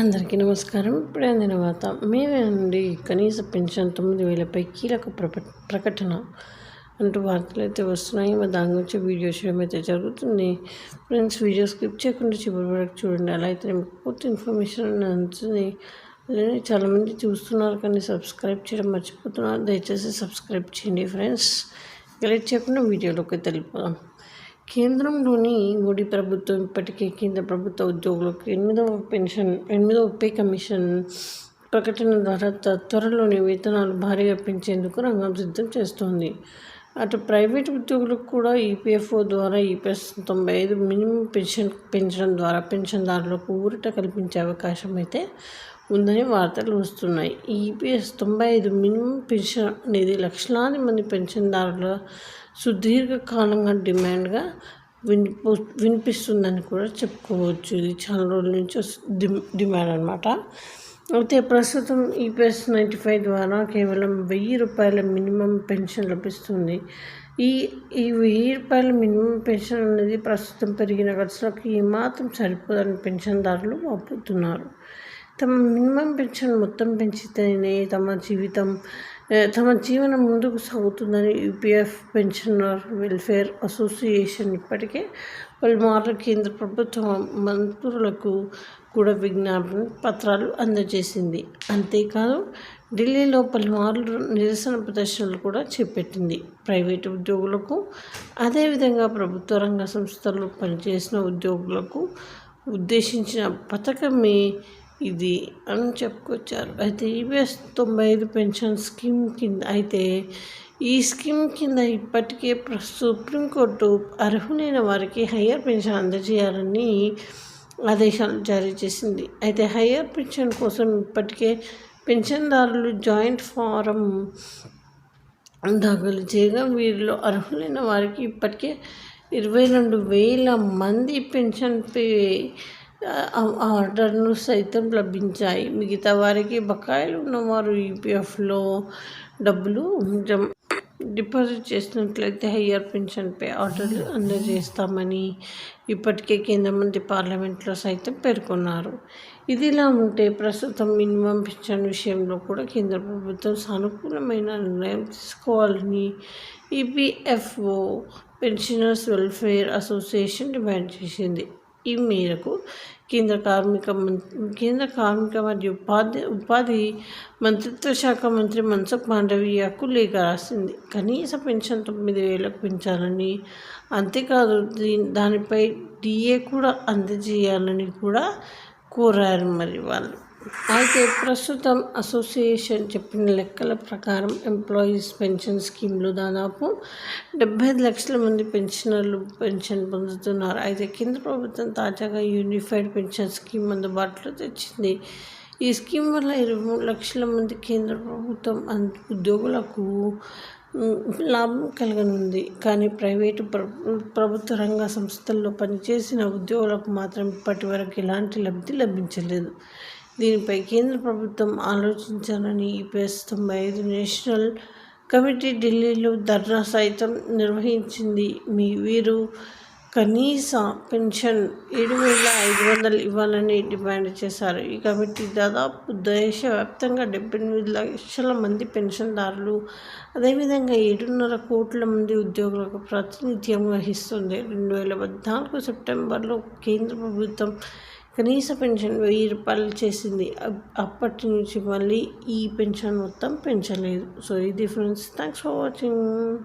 అందరికీ నమస్కారం. ఇప్పుడే అందిన వార్త మే నుండి కనీస పెన్షన్ తొమ్మిది వేలపై కీలక ప్రకటన అంటూ వార్తలు అయితే వస్తున్నాయి. మరి దాని గురించి వీడియో చేయడం అయితే జరుగుతుంది. ఫ్రెండ్స్ వీడియో స్కిప్ చేయకుండా చివరి వరకు చూడండి. అలా అయితే మీకు పూర్తి ఇన్ఫర్మేషన్ అందుతుంది అలానే చాలామంది చూస్తున్నారు కానీ సబ్స్క్రైబ్ చేయడం మర్చిపోతున్నారు. దయచేసి సబ్స్క్రైబ్ చేయండి ఫ్రెండ్స్. గెలెక్ట్ చేయకుండా వీడియోలోకి తెలిపోదాం కేంద్రంలోని మోడీ ప్రభుత్వం ఇప్పటికే కేంద్ర ప్రభుత్వ ఉద్యోగులకు ఎనిమిదవ పెన్షన్ ఎనిమిదవ పే కమిషన్ ప్రకటన ద్వారా త్వరలోని వేతనాలు భారీగా పెంచేందుకు రంగం సిద్ధం చేస్తోంది. అటు ప్రైవేట్ ఉద్యోగులకు కూడా ఈపీఎఫ్ఓ ద్వారా ఈపీఎస్ తొంభై ఐదు మినిమం పెన్షన్ పెంచడం ద్వారా పెన్షన్దారులకు ఊరట కల్పించే అవకాశం అయితే ఉందని వార్తలు వస్తున్నాయి. ఈపీఎస్ తొంభై ఐదు మినిమం పెన్షన్ అనేది లక్షలాది మంది పెన్షన్దారుల సుదీర్ఘకాలంగా డిమాండ్గా వినిపో వినిపిస్తుందని కూడా చెప్పుకోవచ్చు. ఇది చాలా రోజుల నుంచి డిమాండ్ అనమాట అయితే ప్రస్తుతం ఈపీఎస్ నైంటీ ఫైవ్ ద్వారా కేవలం వెయ్యి రూపాయల మినిమం పెన్షన్ లభిస్తుంది. ఈ ఈ వెయ్యి రూపాయల మినిమం పెన్షన్ అనేది ప్రస్తుతం పెరిగిన ఖర్చులకు ఏమాత్రం సరిపోదని పెన్షన్దారులు వాపోతున్నారు తమ మినిమం పెన్షన్ మొత్తం పెంచితేనే తమ జీవితం తమ జీవనం ముందుకు సాగుతుందని యూపీఎఫ్ పెన్షనర్ వెల్ఫేర్ అసోసియేషన్ ఇప్పటికే పలుమార్లు కేంద్ర ప్రభుత్వ మంత్రులకు కూడా విజ్ఞాపన పత్రాలు అందజేసింది. అంతేకాదు ఢిల్లీలో పలుమార్లు నిరసన ప్రదర్శనలు కూడా చేపట్టింది. ప్రైవేటు ఉద్యోగులకు అదేవిధంగా ప్రభుత్వ రంగ సంస్థలు పనిచేసిన ఉద్యోగులకు ఉద్దేశించిన పథకమే ఇది అని చెప్పుకొచ్చారు. అయితే ఈవీఎస్ తొంభై ఐదు పెన్షన్ స్కీమ్ కింద అయితే ఈ స్కీమ్ కింద ఇప్పటికే సుప్రీంకోర్టు అర్హులైన వారికి హయ్యర్ పెన్షన్ అందజేయాలని ఆదేశాలు జారీ చేసింది. అయితే హయ్యర్ పెన్షన్ కోసం ఇప్పటికే పెన్షన్దారులు జాయింట్ ఫారం దాఖలు చేయగా వీరిలో అర్హులైన వారికి ఇప్పటికే ఇరవై రెండు వేల మంది పెన్షన్ పే ఆర్డర్ను సైతం లభించాయి. మిగతా వారికి బకాయిలు ఉన్నవారు ఈపీఎఫ్లో డబ్బులు జమ డిపాజిట్ చేసినట్లయితే హయ్యర్ పెన్షన్పై ఆర్డర్లు అందజేస్తామని ఇప్పటికే కేంద్ర మంత్రి పార్లమెంట్లో సైతం పేర్కొన్నారు. ఇదిలా ఉంటే ప్రస్తుతం మినిమం పెన్షన్ విషయంలో కూడా కేంద్ర ప్రభుత్వం సానుకూలమైన నిర్ణయం తీసుకోవాలని EPFO pensioners welfare association demand చేసింది. ఈ మేరకు కేంద్ర కార్మిక కేంద్ర కార్మిక మరియు ఉపాధి ఉపాధి మంత్రిత్వ శాఖ మంత్రి మన్సుఖ్ మాండవీయకు లేఖ రాసింది. కనీస పెన్షన్ తొమ్మిది వేలకు పెంచాలని అంతేకాదు దీని దానిపై డిఏ కూడా అందజేయాలని కూడా కోరారు మరి వాళ్ళు. అయితే ప్రస్తుతం అసోసియేషన్ చెప్పిన లెక్కల ప్రకారం ఎంప్లాయీస్ పెన్షన్ స్కీమ్లో దాదాపు డెబ్బై ఐదు లక్షల మంది పెన్షనర్లు పెన్షన్ పొందుతున్నారు. అయితే కేంద్ర ప్రభుత్వం తాజాగా యూనిఫైడ్ పెన్షన్ స్కీమ్ అందుబాటులో తెచ్చింది. ఈ స్కీమ్ వల్ల ఇరవై మూడు లక్షల మంది కేంద్ర ప్రభుత్వం ఉద్యోగులకు లాభం కలగనుంది. కానీ ప్రైవేటు ప్రభుత్వ రంగ సంస్థల్లో పనిచేసిన ఉద్యోగులకు మాత్రం ఇప్పటి వరకు ఎలాంటి లబ్ధి లభించలేదు. దీనిపై కేంద్ర ప్రభుత్వం ఆలోచించాలని ఈ తొంభై ఐదు నేషనల్ కమిటీ ఢిల్లీలో ధర్నా సైతం నిర్వహించింది. మీ వీరు కనీస పెన్షన్ ఏడు వేల ఐదు వందలు ఇవ్వాలని డిమాండ్ చేశారు. ఈ కమిటీ దాదాపు దేశవ్యాప్తంగా డెబ్బై ఎనిమిది లక్షల మంది పెన్షన్దారులు అదేవిధంగా ఏడున్నర కోట్ల మంది ఉద్యోగులకు ప్రాతినిధ్యం వహిస్తుంది. రెండు వేల పద్నాలుగు సెప్టెంబర్లో కేంద్ర ప్రభుత్వం కనీస పెన్షన్ వెయ్యి రూపాయలు చేసింది. అప్పటి నుంచి మళ్ళీ ఈ పెన్షన్ మొత్తం పెంచలేదు. సో ఇది ఫ్రెండ్స్ థ్యాంక్స్ ఫర్ వాచింగ్.